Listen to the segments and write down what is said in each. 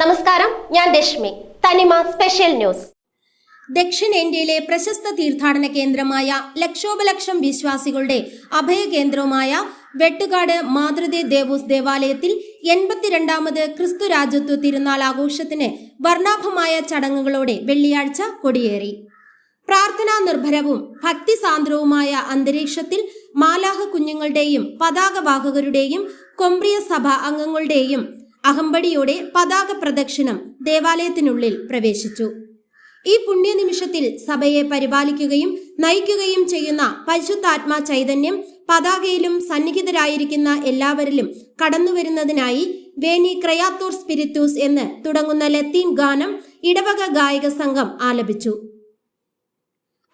നമസ്കാരം ഞാൻ രശ്മി. തനിമ സ്പെഷ്യൽ ന്യൂസ്. ദക്ഷിണേന്ത്യയിലെ പ്രശസ്ത തീർത്ഥാടന കേന്ദ്രമായ ലക്ഷോപലക്ഷം വിശ്വാസികളുടെ അഭയകേന്ദ്രവുമായ വെട്ടുകാട് മാതൃദേ ദേവോസ് ദേവാലയത്തിൽ എൺപത്തിരണ്ടാമത് ക്രിസ്തു രാജ്യത്വ തിരുനാൾ ആഘോഷത്തിന് വർണാഭമായ ചടങ്ങുകളോടെ വെള്ളിയാഴ്ച കൊടിയേറി. പ്രാർത്ഥനാ നിർഭരവും ഭക്തിസാന്ദ്രവുമായ അന്തരീക്ഷത്തിൽ മാലാഹ കുഞ്ഞുങ്ങളുടെയും പതാകവാഹകരുടെയും കൊമ്പ്രിയ സഭ അംഗങ്ങളുടെയും അഹമ്പടിയോടെ പതാക പ്രദക്ഷിണം ദേവാലയത്തിനുള്ളിൽ പ്രവേശിച്ചു. ഈ പുണ്യനിമിഷത്തിൽ സഭയെ പരിപാലിക്കുകയും നയിക്കുകയും ചെയ്യുന്ന പരിശുദ്ധാത്മാ ചൈതന്യം പതാകയിലും സന്നിഹിതരായിരിക്കുന്ന എല്ലാവരിലും കടന്നുവരുന്നതിനായി വേനി ക്രയാത്തോർ സ്പിരിറ്റൂസ് എന്ന് തുടങ്ങുന്ന ലത്തീൻ ഗാനം ഇടവക ഗായക സംഘം ആലപിച്ചു.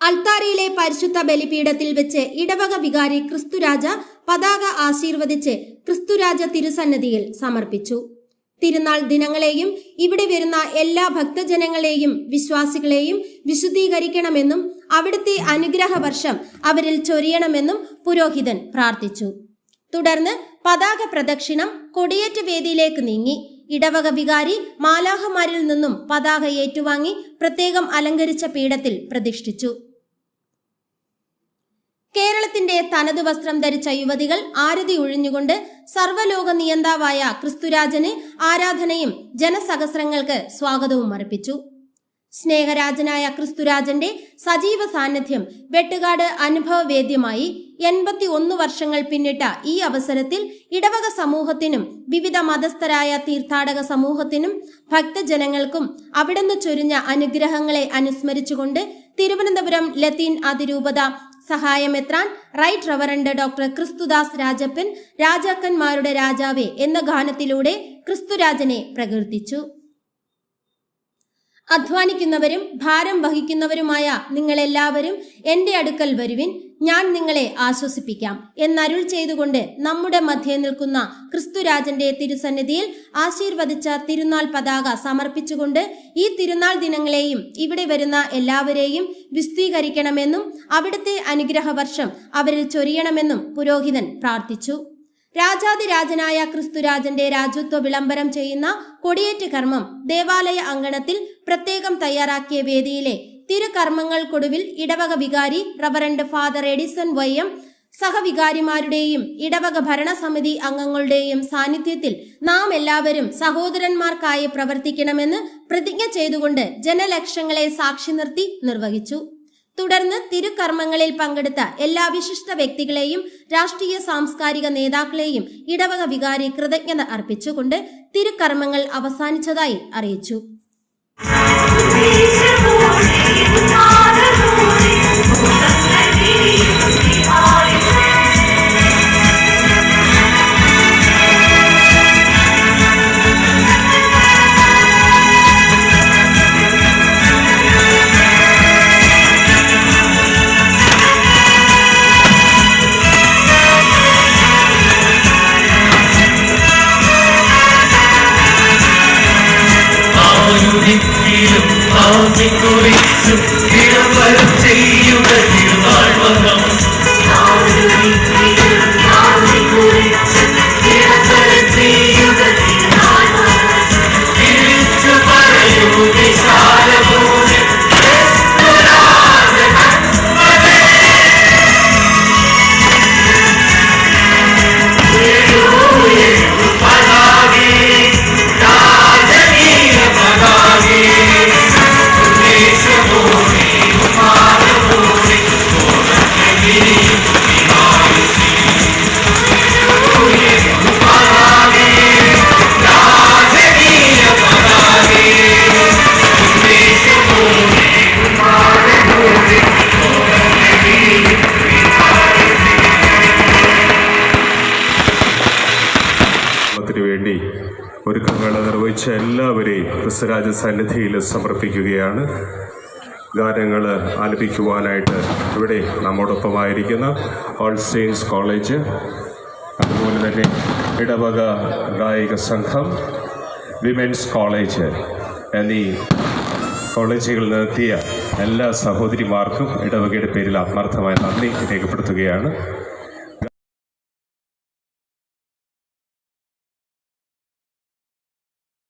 അൽത്താരയിലെ പരിശുദ്ധ ബലിപീഠത്തിൽ വെച്ച് ഇടവക വികാരി ക്രിസ്തുരാജ പതാക ആശീർവദിച്ച് ക്രിസ്തുരാജ തിരുസന്നതിയിൽ സമർപ്പിച്ചു. തിരുനാൾ ദിനങ്ങളെയും ഇവിടെ വരുന്ന എല്ലാ ഭക്തജനങ്ങളെയും വിശ്വാസികളെയും വിശുദ്ധീകരിക്കണമെന്നും അവിടുത്തെ അനുഗ്രഹ വർഷം അവരിൽ ചൊരിയണമെന്നും പുരോഹിതൻ പ്രാർത്ഥിച്ചു. തുടർന്ന് പതാക പ്രദക്ഷിണം കൊടിയേറ്റ വേദിയിലേക്ക് നീങ്ങി. ഇടവക വികാരി മാലാഹമാരിൽ നിന്നും പതാക ഏറ്റുവാങ്ങി പ്രത്യേകം അലങ്കരിച്ച പീഠത്തിൽ പ്രതിഷ്ഠിച്ചു. കേരളത്തിന്റെ തനതു വസ്ത്രം ധരിച്ച യുവതികൾ ആരതി ഒഴിഞ്ഞുകൊണ്ട് സർവലോക നിയന്താവായ ക്രിസ്തുരാജന് ആരാധനയും ജനസഹസ്രങ്ങൾക്ക് സ്വാഗതവും അർപ്പിച്ചു. സ്നേഹരാജനായ ക്രിസ്തുരാജന്റെ സജീവ സാന്നിധ്യം വെട്ടുകാട് അനുഭവവേദ്യമായി എൺപത്തി ഒന്ന് വർഷങ്ങൾ പിന്നിട്ട ഈ അവസരത്തിൽ ഇടവക സമൂഹത്തിനും വിവിധ മതസ്ഥരായ തീർത്ഥാടക സമൂഹത്തിനും ഭക്തജനങ്ങൾക്കും അവിടുന്ന് ചൊരിഞ്ഞ അനുഗ്രഹങ്ങളെ അനുസ്മരിച്ചുകൊണ്ട് തിരുവനന്തപുരം ലത്തീൻ അതിരൂപത സഹായമെത്രാൻ right reverend doctor Christudas Rajappan രാജാക്കന്മാരുടെ രാജാവേ എന്ന ഗാനത്തിലൂടെ ക്രിസ്തുരാജനെ പ്രകീർത്തിച്ചു. അധ്വാനിക്കുന്നവരും ഭാരം വഹിക്കുന്നവരുമായ നിങ്ങളെല്ലാവരും എന്റെ അടുക്കൽ വരുവിൻ. ഞാൻ നിങ്ങളെ ആശ്വസിപ്പിക്കാം. എന്നരുൾ ചെയ്തുകൊണ്ട് നമ്മുടെ മധ്യേ നിൽക്കുന്ന ക്രിസ്തുരാജന്റെ തിരുസന്നിധിയിൽ ആശീർവദിച്ച തിരുനാൾ പതാക സമർപ്പിച്ചുകൊണ്ട് ഈ തിരുനാൾ ദിനങ്ങളെയും ഇവിടെ വരുന്ന എല്ലാവരെയും വിസ്തീകരിക്കണമെന്നും അവിടുത്തെ അനുഗ്രഹ വർഷം അവരിൽ ചൊരിയണമെന്നും പുരോഹിതൻ പ്രാർത്ഥിച്ചു. രാജാതിരാജനായ ക്രിസ്തുരാജന്റെ രാജ്യത്വ വിളംബരം ചെയ്യുന്ന കൊടിയേറ്റ് കർമ്മം ദേവാലയ അങ്കണത്തിൽ പ്രത്യേകം തയ്യാറാക്കിയ വേദിയിലെ തിരുകർമ്മങ്ങൾക്കൊടുവിൽ ഇടവക വികാരി റവറന്റ് ഫാദർ എഡിസൺ വൈയം സഹവികാരിമാരുടെയും ഇടവക ഭരണസമിതി അംഗങ്ങളുടെയും സാന്നിധ്യത്തിൽ നാം എല്ലാവരും സഹോദരന്മാർക്കായി പ്രവർത്തിക്കണമെന്ന് പ്രതിജ്ഞ ചെയ്തുകൊണ്ട് ജനലക്ഷങ്ങളെ സാക്ഷി നിർത്തി നിർവഹിച്ചു. തുടർന്ന് തിരുകർമ്മങ്ങളിൽ പങ്കെടുത്ത എല്ലാ വിശിഷ്ട വ്യക്തികളെയും രാഷ്ട്രീയ സാംസ്കാരിക നേതാക്കളെയും ഇടവക വികാരി കൃതജ്ഞത അർപ്പിച്ചുകൊണ്ട് തിരുകർമ്മങ്ങൾ അവസാനിച്ചതായി അറിയിച്ചു. ഒരുക്കങ്ങൾ നിർവഹിച്ച എല്ലാവരെയും ക്രിസ്തുരാജ സന്നിധിയിൽ സമർപ്പിക്കുകയാണ്. ഗാനങ്ങൾ ആലപിക്കുവാനായിട്ട് ഇവിടെ നമ്മോടൊപ്പമായിരിക്കുന്ന ഓൾ സെയിൻസ് കോളേജ് അതുപോലെ തന്നെ ഇടവക ഗായിക സംഘം വിമൻസ് കോളേജ് എന്നീ കോളേജുകൾ നിർത്തിയ എല്ലാ സഹോദരിമാർക്കും ഇടവകയുടെ പേരിൽ ആത്മാർത്ഥമായ നന്ദി രേഖപ്പെടുത്തുകയാണ്.